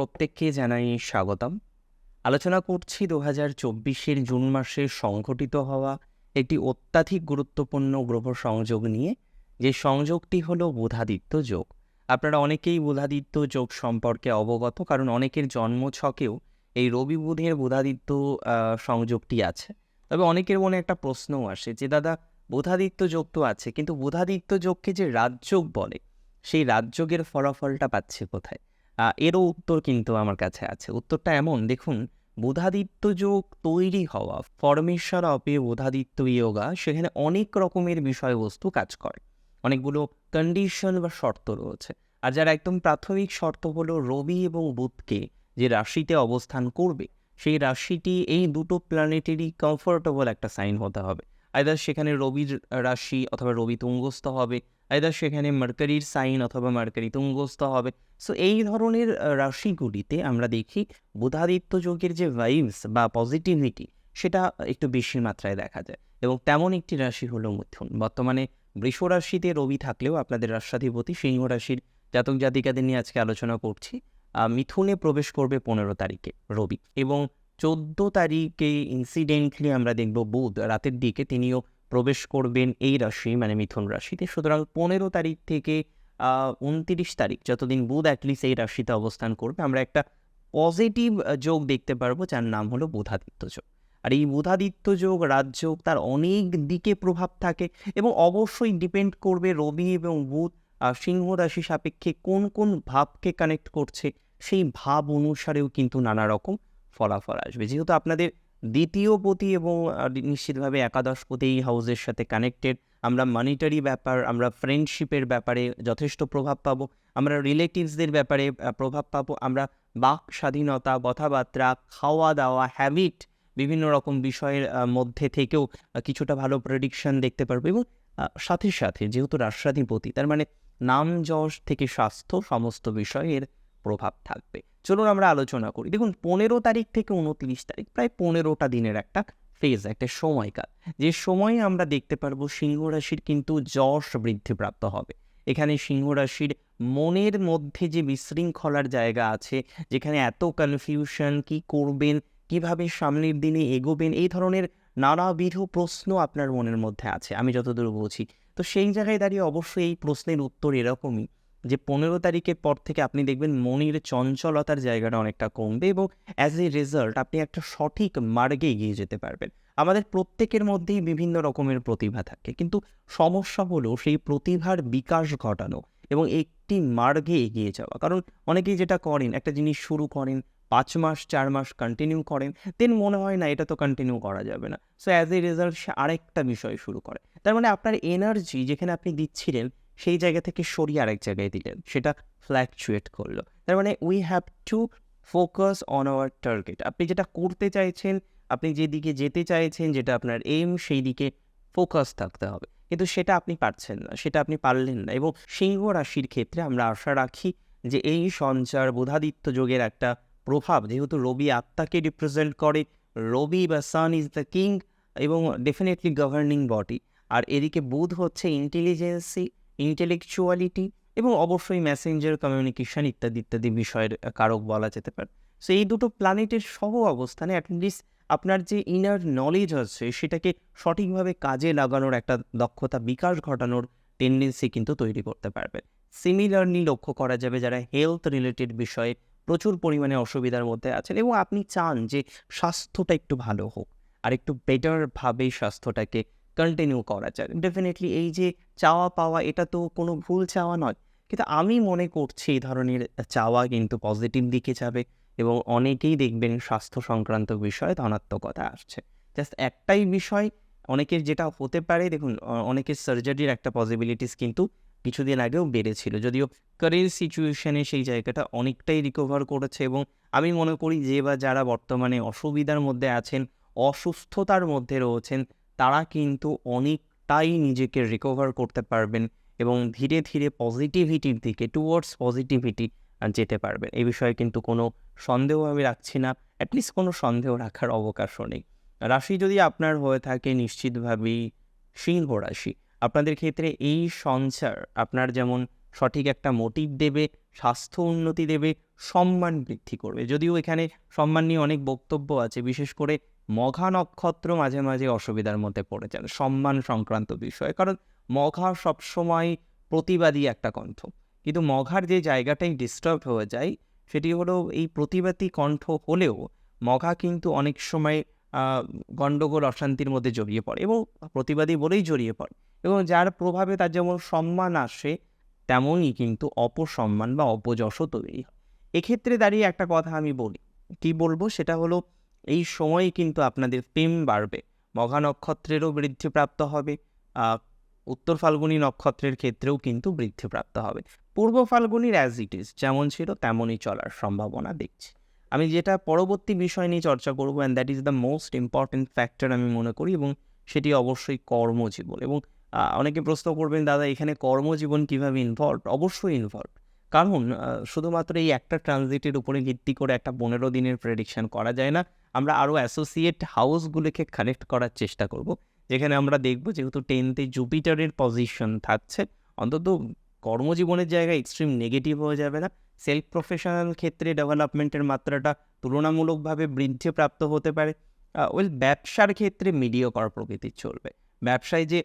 প্রত্যেককে জানাই স্বাগতম। আলোচনা করছি দু হাজার চব্বিশের জুন মাসে সংঘটিত হওয়া একটি অত্যাধিক গুরুত্বপূর্ণ গ্রহ সংযোগ নিয়ে। যে সংযোগটি হলো বুধাদিত্য যোগ। আপনারা অনেকেই বুধাদিত্য যোগ সম্পর্কে অবগত, কারণ অনেকের জন্মছকেও এই রবি বুধের বুধাদিত্য সংযোগটি আছে। তবে অনেকের মনে একটা প্রশ্নও আসে যে, দাদা, বুধাদিত্য যোগ তো আছে, কিন্তু বুধাদিত্য যোগকে যে রাজযোগ বলে, সেই রাজযোগের ফলাফলটা পাচ্ছে কোথায়? এরও উত্তর কিন্তু আমার কাছে আছে। উত্তরটা এমন, দেখুন, বুধাদিত্য যোগ তৈরি হওয়া ফরমেশ্বর অপে বুধাদিত্য ইয়োগা, সেখানে অনেক রকমের বিষয়বস্তু কাজ করে। অনেকগুলো কন্ডিশন বা শর্ত রয়েছে। আর যার একদম প্রাথমিক শর্ত হলো রবি এবং বুধকে যে রাশিতে অবস্থান করবে, সেই রাশিটি এই দুটো প্ল্যানেটেরই কমফোর্টেবল একটা সাইন হতে হবে। আইদার সেখানে রবির রাশি অথবা রবি তুঙ্গস্থ হবে আইদার সেখানে মার্কারির সাইন অথবা মার্কারি তুঙ্গস্থ হবে। সো এই ধরনের রাশিগুলিতে আমরা দেখি বুধাদিত্য যোগের যে ভাইবস বা পজিটিভিটি সেটা একটু বেশি মাত্রায় দেখা যায়। এবং তেমন একটি রাশি হলো মিথুন। বর্তমানে বৃষ রাশিতে রবি থাকলেও আপনাদের রাষ্ট্রাধিপতি সিংহ রাশির জাতক জাতিকাদের নিয়ে আজকে আলোচনা করছি। মিথুনে প্রবেশ করবে পনেরো তারিখে রবি। এবং চোদ্দ তারিখে ইনসিডেন্টলি আমরা দেখব বুধ, রাতের দিকে তিনিও প্রবেশ করবেন এই রাশি মানে মিথুন রাশিতে। সুতরাং পনেরো তারিখ থেকে উনতিরিশ তারিখ যতদিন বুধ অ্যাটলিস্ট এই রাশিতে অবস্থান করবে, আমরা একটা পজিটিভ যোগ দেখতে পারব, যার নাম হলো বুধাদিত্য যোগ। আর এই বুধাদিত্য যোগ রাজযোগ তার অনেক দিকে প্রভাব থাকে এবং অবশ্যই ডিপেন্ড করবে রবি এবং বুধ সিংহ রাশি সাপেক্ষে কোন কোন ভাবকে কানেক্ট করছে, সেই ভাব অনুসারেও কিন্তু নানা রকম ফলাফল আসবে। যেহেতু আপনাদের দ্বিতীয় পতি এবং নিশ্চিতভাবে একাদশ পতি এই হাউসের সাথে কানেক্টেড আমরা মানিটারি ব্যাপার, আমরা ফ্রেন্ডশিপের ব্যাপারে যথেষ্ট প্রভাব পাবো। আমরা রিলেটিভসদের ব্যাপারে প্রভাব পাবো। আমরা বাক স্বাধীনতা, কথাবার্তা খাওয়া দাওয়া হ্যাবিট বিভিন্ন রকম বিষয়ের মধ্যে থেকেও কিছুটা ভালো প্রেডিকশন দেখতে পারব এবং সাথে সাথে যেহেতু রাষ্ট্রাধিপতি, তার মানে নাম যশ থেকে স্বাস্থ্য সমস্ত বিষয়ের প্রভাব থাকবে। চলুন আমরা আলোচনা করি। দেখুন, পনেরো তারিখ থেকে উনত্রিশ তারিখ, প্রায় পনেরোটা দিনের একটা ফেজ একটা সময়কাল। যে সময়ে আমরা দেখতে পারব সিংহ রাশির কিন্তু যশ বৃদ্ধিপ্রাপ্ত হবে। এখানে সিংহ রাশির মনের মধ্যে যে বিশৃঙ্খলার জায়গা আছে, যেখানে এত কনফিউশন কি করবেন, কীভাবে সামনের দিনে এগোবেন, এই ধরনের নানাবিধ প্রশ্ন আপনার মনের মধ্যে আছে। আমি যতদূর বুঝি। তো সেই জায়গায় দাঁড়িয়ে অবশ্যই এই প্রশ্নের উত্তর এরকমই। যে পনেরো তারিখের পর থেকে আপনি দেখবেন মনের চঞ্চলতার জায়গাটা অনেকটা কমবে এবং অ্যাজ এ রেজাল্ট আপনি একটা সঠিক মার্গে এগিয়ে যেতে পারবেন। আমাদের প্রত্যেকের মধ্যেই বিভিন্ন রকমের প্রতিভা থাকে কিন্তু সমস্যা হলো সেই প্রতিভার বিকাশ ঘটানো এবং একটি মার্গে এগিয়ে যাওয়া। কারণ অনেকেই যেটা করেন, একটা জিনিস শুরু করেন, পাঁচ মাস, চার মাস কন্টিনিউ করেন দেন মনে হয় না এটা তো কন্টিনিউ করা যাবে না। সো অ্যাজ এ রেজাল্ট সে আরেকটা বিষয় শুরু করে। তার মানে আপনার এনার্জি যেখানে আপনি দিচ্ছিলেন সেই জায়গা থেকে সরিয়ে আরেক জায়গায় দিলেন। সেটা ফ্ল্যাকচুয়েট করল। তার মানে we have to focus on our target আপনি যেটা করতে চাইছেন, আপনি যেদিকে যেতে চাইছেন, যেটা আপনার এম সেই দিকে ফোকাস থাকতে হবে। কিন্তু সেটা আপনি পারছেন না, সেটা আপনি পারলেন না। এবং সিংহ রাশির ক্ষেত্রে আমরা আশা রাখি যে এই সঞ্চার বোধাদিত্য যোগের একটা প্রভাব, যেহেতু রবি আত্মাকে রিপ্রেজেন্ট করে, রবি বা সান ইজ দ্য কিং এবং ডেফিনেটলি গভর্নিং বডি আর এদিকে বুধ হচ্ছে ইন্টেলিজেন্সি ইন্টেলেকচুয়ালিটি এবং অবশ্যই মেসেঞ্জার কমিউনিকেশন ইত্যাদি ইত্যাদি বিষয়ের কারক বলা যেতে পারে। সো এই দুটো প্ল্যানেটের সহ অবস্থানে অ্যাটলিস্ট আপনার যে ইনার নলেজ আছে, সেটাকে সঠিকভাবে কাজে লাগানোর একটা দক্ষতা বিকাশ ঘটানোর টেন্ডেন্সি কিন্তু তৈরি করতে পারবেন সিমিলারলি লক্ষ্য করা যাবে যারা হেলথ রিলেটেড বিষয়ে প্রচুর পরিমাণে অসুবিধার মধ্যে আছেন এবং আপনি চান যে স্বাস্থ্যটা একটু ভালো হোক। আর একটু বেটারভাবে স্বাস্থ্যটাকে কন্টিনিউ করা যায়। ডেফিনেটলি এই যে চাওয়া পাওয়া, এটা তো কোনো ভুল চাওয়া নয়। কিন্তু আমি মনে করছি এই ধরনের চাওয়া কিন্তু পজিটিভ দিকে যাবে এবং অনেকেই দেখবেন স্বাস্থ্য সংক্রান্ত বিষয়ে ধনাত্মকতা আসছে। জাস্ট একটাই বিষয়, অনেকের যেটা হতে পারে, দেখুন অনেকের সার্জারির একটা পসিবিলিটিস কিন্তু কিছুদিন আগেও বেড়েছিল। যদিও কারেন্ট সিচুয়েশনে সেই জায়গাটা অনেকটাই রিকভার করেছে এবং আমি মনে করি যে বা যারা বর্তমানে অসুবিধার মধ্যে আছেন, অসুস্থতার মধ্যে রয়েছেন তারা কিন্তু অনেকটাই নিজেকে রিকভার করতে পারবেন এবং ধীরে ধীরে পজিটিভিটির দিকে টুয়ার্ডস পজিটিভিটি যেতে পারবেন। এই বিষয়ে কিন্তু কোনো সন্দেহ আমি রাখছি না। অ্যাটলিস্ট কোনো সন্দেহ রাখার অবকাশও নেই। রাশি যদি আপনার হয়ে থাকে, নিশ্চিতভাবেই সিংহ রাশি। আপনাদের ক্ষেত্রে এই সঞ্চার আপনার যেমন সঠিক একটা মোটিভ দেবে, স্বাস্থ্য উন্নতি দেবে, সম্মান বৃদ্ধি করবে। যদিও এখানে সম্মান নিয়ে অনেক বক্তব্য আছে, বিশেষ করে মঘা নক্ষত্র মাঝে মাঝে অসুবিধার মধ্যে পড়ে যান সম্মান সংক্রান্ত বিষয়। কারণ মঘা সবসময় প্রতিবাদী একটা কণ্ঠ। কিন্তু মঘার যে জায়গাটাই ডিস্টার্ব হয়ে যায়, সেটি হলো এই প্রতিবাদী কণ্ঠ হলেও মঘা কিন্তু অনেক সময় গণ্ডগোল, অশান্তির মধ্যে জড়িয়ে পড়ে এবং প্রতিবাদী বলেই জড়িয়ে পড়ে। এবং যার প্রভাবে তার যেমন সম্মান আসে, তেমনই কিন্তু অপসম্মান বা অপযশও তৈরি হয়। এক্ষেত্রে দাঁড়িয়ে একটা কথা আমি বলি। কি বলব? সেটা হলো এই সময়ে কিন্তু আপনাদের প্রেম বাড়বে। মঘা নক্ষত্রেরও বৃদ্ধিপ্রাপ্ত হবে উত্তর ফাল্গুনি নক্ষত্রের ক্ষেত্রেও কিন্তু বৃদ্ধিপ্রাপ্ত হবে। পূর্ব ফাল্গুনির অ্যাজ ইট ইজ যেমন ছিল তেমনই চলার সম্ভাবনা দেখছি। আমি যেটা পরবর্তী বিষয় নিয়ে চর্চা করব and that is the most important factor আমি মনে করি, এবং সেটি অবশ্যই কর্মজীবন। এবং অনেকে প্রশ্ন করবেন, দাদা, এখানে কর্মজীবন কীভাবে ইনভলভ অবশ্যই ইনভলভ কারণ শুধুমাত্র এই একটা ট্রানজিটের উপরে ভিত্তি করে একটা পনেরো দিনের প্রেডিকশন করা যায় না। আমরা আরও অ্যাসোসিয়েট হাউসগুলোকে কানেক্ট করার চেষ্টা করব। যেখানে আমরা দেখব যেহেতু টেনতে জুপিটারের পজিশন থাকছে, অন্তত কর্মজীবনের জায়গায় এক্সট্রিম নেগেটিভ হয়ে যাবে না। সেলফ প্রফেশনাল ক্ষেত্রে ডেভেলপমেন্টের মাত্রাটা তুলনামূলকভাবে বৃদ্ধিপ্রাপ্ত হতে পারে। ওয়েল ব্যবসার ক্ষেত্রে মিডিয়কর প্রকৃতির চলবে। ব্যবসায় যে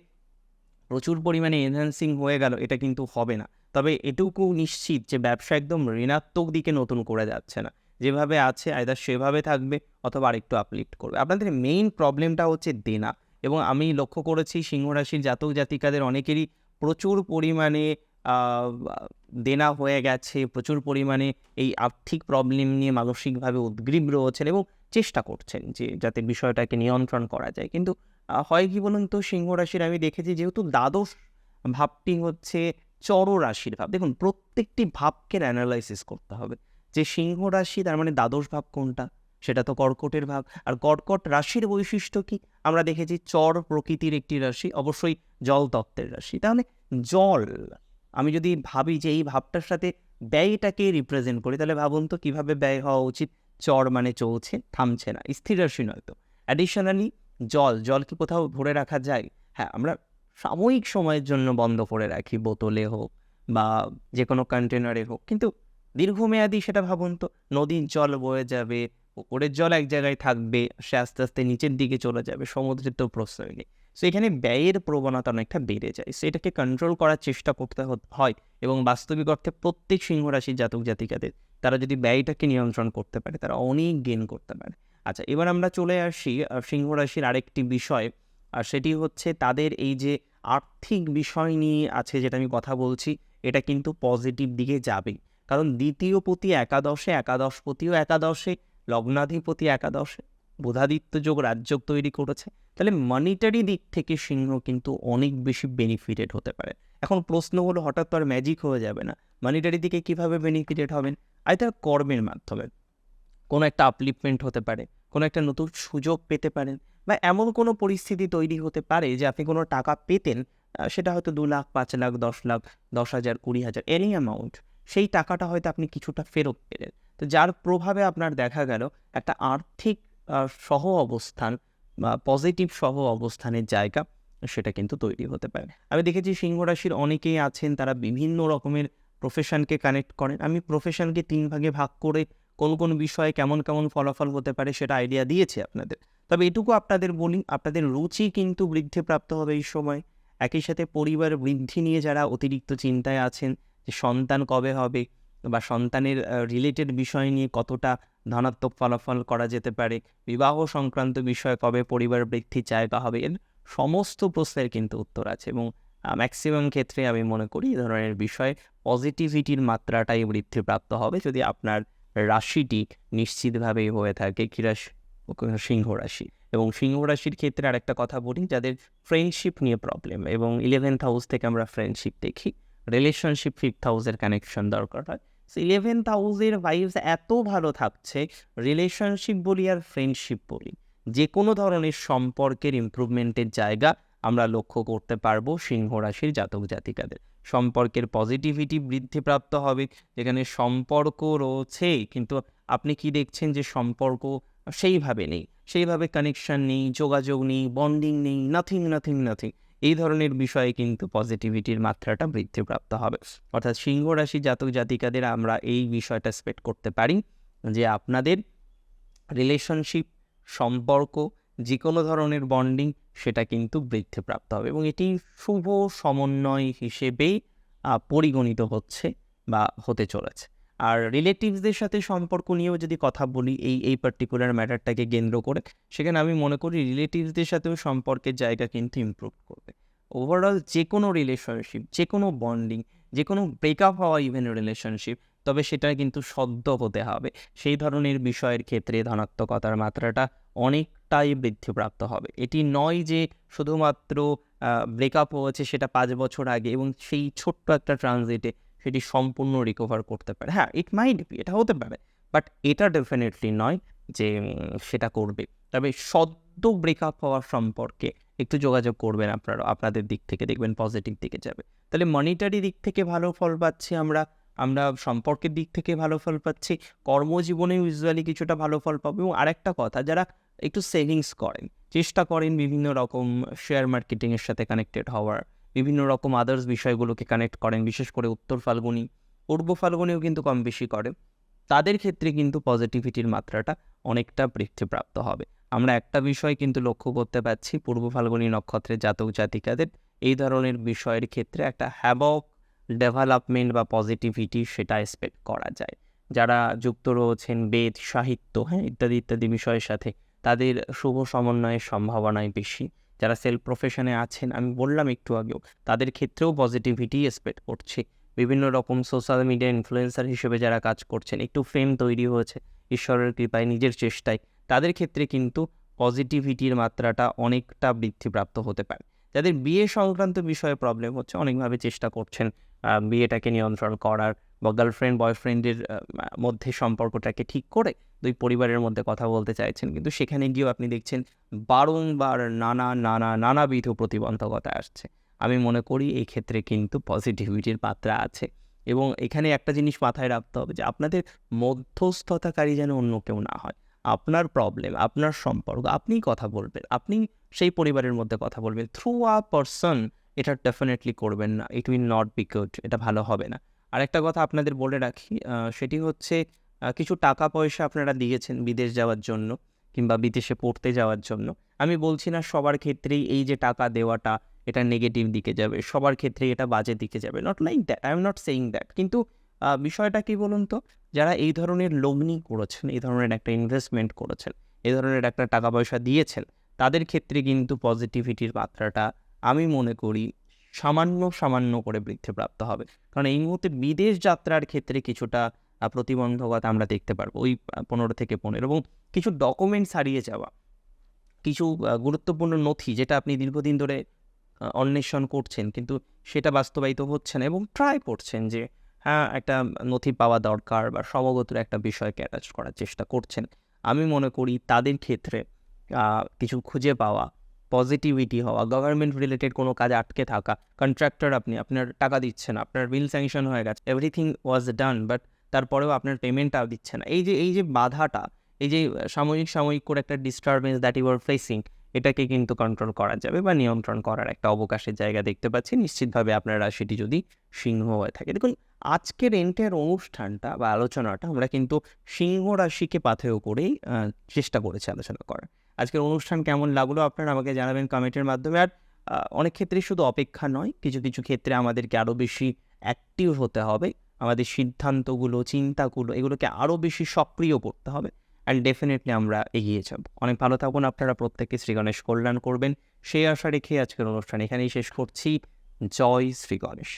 প্রচুর পরিমাণে এনহ্যান্সিং হয়ে গেল, এটা কিন্তু হবে না। তবে এটুকু নিশ্চিত যে ব্যবসা একদম ঋণাত্মক দিকে নতুন করে যাচ্ছে না। যেভাবে আছে আয়দা সেভাবে থাকবে অথবা আরেকটু আপলিফ্ট করবে। আপনাদের মেইন প্রবলেমটা হচ্ছে দেনা এবং আমি লক্ষ্য করেছি সিংহ রাশির জাতক জাতিকাদের অনেকেরই প্রচুর পরিমাণে দেনা হয়ে গেছে, প্রচুর পরিমাণে এই আর্থিক প্রবলেম নিয়ে মানসিকভাবে উদ্গ্রীব রয়েছেন এবং চেষ্টা করছেন যে যাতে বিষয়টাকে নিয়ন্ত্রণ করা যায়। কিন্তু হয় কি বলুন তো, সিংহ রাশির আমি দেখেছি যেহেতু দ্বাদশ ভাবটি হচ্ছে চর রাশির ভাব। দেখুন, প্রত্যেকটি ভাবকে অ্যানালাইসিস করতে হবে। যে সিংহ রাশি, তার মানে দ্বাদশ ভাব কোনটা? সেটা তো কর্কটের ভাব। আর কর্কট রাশির বৈশিষ্ট্য কি? আমরা দেখেছি চর প্রকৃতির একটি রাশি, অবশ্যই জল তত্ত্বের রাশি। তাহলে জল, আমি যদি ভাবি যে এই ভাবটার সাথে ব্যয়টাকে রিপ্রেজেন্ট করি, তাহলে ভাবুন তো কীভাবে ব্যয় হওয়া উচিত? চর মানে চলছে, থামছে না, স্থির রাশি নয়তো অ্যাডিশনালি জল জল কি কোথাও ভরে রাখা যায়? হ্যাঁ আমরা সাময়িক সময়ের জন্য বন্ধ করে রাখি বোতলে হোক বা যে কোনো কন্টেনারে হোক। কিন্তু দীর্ঘমেয়াদী সেটা ভাবুন তো নদীর জল বয়ে যাবে উপরের জল এক জায়গায় থাকবে সে আস্তে আস্তে নিচের দিকে চলে যাবে সমুদ্রের তো প্রশ্রয় নেই। সো এখানে ব্যয়ের প্রবণতা অনেকটা বেড়ে যায়। সেটাকে কন্ট্রোল করার চেষ্টা করতে হয় এবং বাস্তবিক অর্থে প্রত্যেক সিংহ রাশির জাতক জাতিকাদের তারা যদি ব্যয়টাকে নিয়ন্ত্রণ করতে পারে তারা অনেক গেন করতে পারে। আচ্ছা এবার আমরা চলে আসি আহ, সিংহ রাশির আরেকটি বিষয় আর সেটি হচ্ছে তাদের এই যে আর্থিক বিষয় নিয়ে আছে যেটা আমি কথা বলছি, এটা কিন্তু পজিটিভ দিকে যাবে। কারণ দ্বিতীয় পতি একাদশে, একাদশ একাদশপতিও একাদশে, লগ্নাধিপতি একাদশে, বুধাদিত্য যোগ রাজযোগ তৈরি করেছে। তাহলে মানিটারি দিক থেকে সিংহ কিন্তু অনেক বেশি বেনিফিটেড হতে পারে। এখন প্রশ্ন হলো হঠাৎ তো আর ম্যাজিক হয়ে যাবে না। মানিটারি দিকে কীভাবে বেনিফিটেড হবেন? আইদার কর্মের মাধ্যমে। কোনো একটা আপলিপমেন্ট হতে পারে। কোনো একটা নতুন সুযোগ পেতে পারেন বা এমন কোনো পরিস্থিতি তৈরি হতে পারে যে আপনি কোনো টাকা পেতেন সেটা হয়তো দু লাখ, পাঁচ লাখ, দশ লাখ, দশ হাজার, কুড়ি হাজার এনি অ্যামাউন্ট সেই টাকাটা হয়তো আপনি কিছুটা ফেরত পেলেন। তো যার প্রভাবে আপনার দেখা গেল একটা আর্থিক সহ অবস্থান বা পজিটিভ সহ অবস্থানের জায়গা, সেটা কিন্তু তৈরি হতে পারে। আমি দেখেছি সিংহ রাশির অনেকেই আছেন, তারা বিভিন্ন রকমের প্রফেশনকে কানেক্ট করেন। আমি প্রফেশনকে তিন ভাগে ভাগ করে কোন কোন বিষয়ে কেমন কেমন ফলাফল হতে পারে সেটা আইডিয়া দিয়েছি আপনাদের। তবে এটুকু আপনাদের বলি, আপনাদের রুচি কিন্তু বৃদ্ধিপ্রাপ্ত হবে এই সময়। একই সাথে পরিবার বৃদ্ধি নিয়ে যারা অতিরিক্ত চিন্তায় আছেন যে সন্তান কবে হবে বা সন্তানের রিলেটেড বিষয় নিয়ে কতটা ধনাত্মক ফলাফল করা যেতে পারে, বিবাহ সংক্রান্ত বিষয়ে কবে পরিবার বৃদ্ধির জায়গা হবে, এর সমস্ত প্রশ্নের কিন্তু উত্তর আছে এবং ম্যাক্সিমাম ক্ষেত্রে আমি মনে করি এই ধরনের বিষয়ে পজিটিভিটির মাত্রাটাই বৃদ্ধিপ্রাপ্ত হবে। যদি আপনার রাশিটি নিশ্চিতভাবেই হয়ে থাকে কিরাস সিংহ রাশি। এবং সিংহ রাশির ক্ষেত্রে আরেকটা কথা বলি, যাদের ফ্রেন্ডশিপ নিয়ে প্রবলেম এবং ইলেভেন্থ হাউস থেকে আমরা ফ্রেন্ডশিপ দেখি রিলেশনশিপ ফিফথ হাউসের কানেকশন দরকার হয়। ইলেভেন্থ হাউসের ভাইবস এত ভালো থাকছে রিলেশনশিপ বলি আর ফ্রেন্ডশিপ বলি যে কোনো ধরনের সম্পর্কের ইমপ্রুভমেন্টের জায়গা আমরা লক্ষ্য করতে পারব সিংহ রাশির জাতক জাতিকাদের। সম্পর্কের পজিটিভিটি বৃদ্ধিপ্রাপ্ত হবে। যেখানে সম্পর্ক রয়েছে, কিন্তু আপনি কি দেখছেন যে সম্পর্ক সেইভাবে নেই? সেইভাবে কানেকশন নেই, যোগাযোগ নেই বন্ডিং নেই নাথিং নাথিং নাথিং এই ধরনের বিষয়ে কিন্তু পজিটিভিটির মাত্রাটা বৃদ্ধিপ্রাপ্ত হবে। অর্থাৎ সিংহ রাশি জাতক জাতিকাদের আমরা এই বিষয়টা স্পেক্ট করতে পারি যে আপনাদের রিলেশনশিপ সম্পর্ক যে কোনো ধরনের বন্ডিং সেটা কিন্তু বৃদ্ধিপ্রাপ্ত হবে এবং এটি শুভ সমন্বয় হিসেবেই পরিগণিত হচ্ছে বা হতে চলেছে। আর রিলেটিভসদের সাথে সম্পর্ক নিয়েও যদি কথা বলি, এই এই পার্টিকুলার ম্যাটারটাকে কেন্দ্র করে, সেখানে আমি মনে করি রিলেটিভসদের সাথেও সম্পর্কের জায়গা কিন্তু ইমপ্রুভ করবে। ওভারঅল যে কোনো রিলেশনশিপ যে কোনো বন্ডিং যে কোনো ব্রেকআপ হওয়া ইভেন রিলেশনশিপ তবে সেটা কিন্তু সদ্য হতে হবে। সেই ধরনের বিষয়ের ক্ষেত্রে ধনাত্মকতার মাত্রাটা অনেকটাই বৃদ্ধিপ্রাপ্ত হবে। এটি নয় যে শুধুমাত্র ব্রেকআপ হয়েছে সেটা পাঁচ বছর আগে এবং সেই ছোট্ট একটা ট্রানজিটে সেটি সম্পূর্ণ রিকভার করতে পারে। হ্যাঁ ইট মাইট বি এটা হতে পারে। বাট এটা ডেফিনেটলি নয় যে সেটা করবে। তবে সদ্য ব্রেকআপ হওয়ার সম্পর্কে একটু যোগাযোগ করবেন আপনারা। আপনাদের দিক থেকে দেখবেন পজিটিভ দিকে যাবে। তাহলে মনিটারি দিক থেকে ভালো ফল পাচ্ছি আমরা। আমরা সম্পর্কের দিক থেকে ভালো ফল পাচ্ছি কর্মজীবনে ইউজুয়ালি কিছুটা ভালো ফল পাবো এবং আরেকটা কথা, যারা একটু সেভিংস করেন, চেষ্টা করেন বিভিন্ন রকম শেয়ার মার্কেটিংয়ের সাথে কানেক্টেড হওয়ার, বিভিন্ন রকম আদার্স বিষয়গুলোকে কানেক্ট করেন, বিশেষ করে উত্তর ফাল্গুনি, পূর্ব ফাল্গুনিও কিন্তু কম বেশি করে, তাদের ক্ষেত্রে কিন্তু পজিটিভিটির মাত্রাটা অনেকটা বৃদ্ধিপ্রাপ্ত হবে। আমরা একটা বিষয় কিন্তু লক্ষ্য করতে পারছি পূর্ব ফাল্গুনি নক্ষত্রের জাতক জাতিকাদের, এই ধরনের বিষয়ের ক্ষেত্রে একটা হ্যাবক ডেভেলপমেন্ট বা পজিটিভিটি সেটা এক্সপেক্ট করা যায়। যারা যুক্ত রয়েছেন, বেদ, সাহিত্য হ্যাঁ ইত্যাদি ইত্যাদি বিষয়ের সাথে, তাদের শুভ সমন্বয়ের সম্ভাবনাই বেশি। যারা সেলফ প্রফেশনে আছেন, আমি বললাম একটু আগেও, তাদের ক্ষেত্রেও পজিটিভিটি এক্সপেক্ট করছে। বিভিন্ন রকম সোশ্যাল মিডিয়া ইনফ্লুয়েন্সার হিসেবে যারা কাজ করছেন, একটু ফেম তৈরি হয়েছে, ঈশ্বরের কৃপায়, নিজের চেষ্টায়, তাদের ক্ষেত্রে কিন্তু পজিটিভিটির মাত্রাটা অনেকটা বৃদ্ধিপ্রাপ্ত হতে পারে। যাদের বিয়ে সংক্রান্ত বিষয়ে প্রবলেম হচ্ছে, অনেকভাবে চেষ্টা করছেন বিয়েটাকে নিয়ন্ত্রণ করার বা গার্লফ্রেন্ড বয়ফ্রেন্ডের মধ্যে সম্পর্কটাকে ঠিক করে দুই পরিবারের মধ্যে কথা বলতে চাইছেন। কিন্তু সেখানে গিয়েও আপনি দেখছেন বারংবার নানা নানা, নানাবিধ প্রতিবন্ধকতা আসছে। আমি মনে করি এই ক্ষেত্রে কিন্তু পজিটিভিটির মাত্রা আছে। এবং এখানে একটা জিনিস মাথায় রাখতে হবে যে আপনাদের মধ্যস্থতাকারী যেন অন্য কেউ না হয়। আপনার প্রবলেম আপনার সম্পর্ক, আপনিই কথা বলবেন, আপনি সেই পরিবারের মধ্যে কথা বলবেন। থ্রু আ পারসন এটা ডেফিনেটলি করবেন না it will not be good এটা ভালো হবে না। আরেকটা কথা আপনাদের বলে রাখি সেটি হচ্ছে কিছু টাকা পয়সা আপনারা দিয়েছেন বিদেশ যাওয়ার জন্য কিংবা বিদেশে পড়তে যাওয়ার জন্য, আমি বলছি না সবার ক্ষেত্রেই এই যে টাকা দেওয়াটা, এটা নেগেটিভ দিকে যাবে, সবার ক্ষেত্রেই এটা বাজে দিকে যাবে not like that I am not saying that কিন্তু বিষয়টা কি বলুন তো, যারা এই ধরনের লগ্নি করেছেন, এই ধরনের একটা ইনভেস্টমেন্ট করেছেন, এই ধরনের একটা টাকা পয়সা দিয়েছেন, তাদের ক্ষেত্রে কিন্তু পজিটিভিটির মাত্রাটা আমি মনে করি সামান্য সামান্য করে বৃদ্ধিপ্রাপ্ত হবে। কারণ এই মুহূর্তে বিদেশ যাত্রার ক্ষেত্রে কিছুটা প্রতিবন্ধকতা আমরা দেখতে পারব ওই পনেরো থেকে পনেরো এবং কিছু ডকুমেন্টস হারিয়ে যাওয়া, কিছু গুরুত্বপূর্ণ নথি যেটা আপনি দীর্ঘদিন ধরে অন্বেষণ করছেন কিন্তু সেটা বাস্তবায়িত হচ্ছে না এবং ট্রাই করছেন যে হ্যাঁ একটা নথি পাওয়া দরকার বা সমগত একটা বিষয়কে অ্যাটাচ করার চেষ্টা করছেন। আমি মনে করি তাদের ক্ষেত্রে কিছু খুঁজে পাওয়া পজিটিভিটি হওয়া গভর্নমেন্ট রিলেটেড কোনো কাজ আটকে থাকা কন্ট্রাক্টর আপনি, আপনার টাকা দিচ্ছেন আপনার বিল স্যাংশন হয়ে গেছে এভরিথিং ওয়াজ ডান বাট তারপরেও আপনার পেমেন্টটাও দিচ্ছে না। এই যে এই যে বাধাটা, এই যে সাময়িক সাময়িক করে একটা disturbance that you are facing এটাকে কিন্তু কন্ট্রোল করা যাবে বা নিয়ন্ত্রণ করার একটা অবকাশের জায়গা দেখতে পাচ্ছি। নিশ্চিতভাবে আপনার রাশিটি যদি সিংহ হয়ে থাকে। দেখুন, আজকের এন্টার অনুষ্ঠানটা বা আলোচনাটা আমরা কিন্তু সিংহ রাশিকে পাথেয় করেই চেষ্টা করেছি আলোচনা করার। আজকের অনুষ্ঠান কেমন লাগল আপনারা আমাকে জানাবেন কমেন্টের মাধ্যমে। আর অনেক ক্ষেত্রে শুধু অপেক্ষা নয়, কিছু কিছু ক্ষেত্রে আমাদেরকে আরও বেশি অ্যাক্টিভ হতে হবে। আমাদের সিদ্ধান্তগুলো, চিন্তাগুলো, এগুলোকে আরও বেশি সক্রিয় করতে হবে অ্যান্ড ডেফিনেটলি আমরা এগিয়ে যাব। অনেক ভালো থাকুন আপনারা প্রত্যেকে শ্রী গণেশ কল্যাণ করবেন। সেই আশা রেখে আজকের অনুষ্ঠান এখানেই শেষ করছি। জয় শ্রী গণেশ।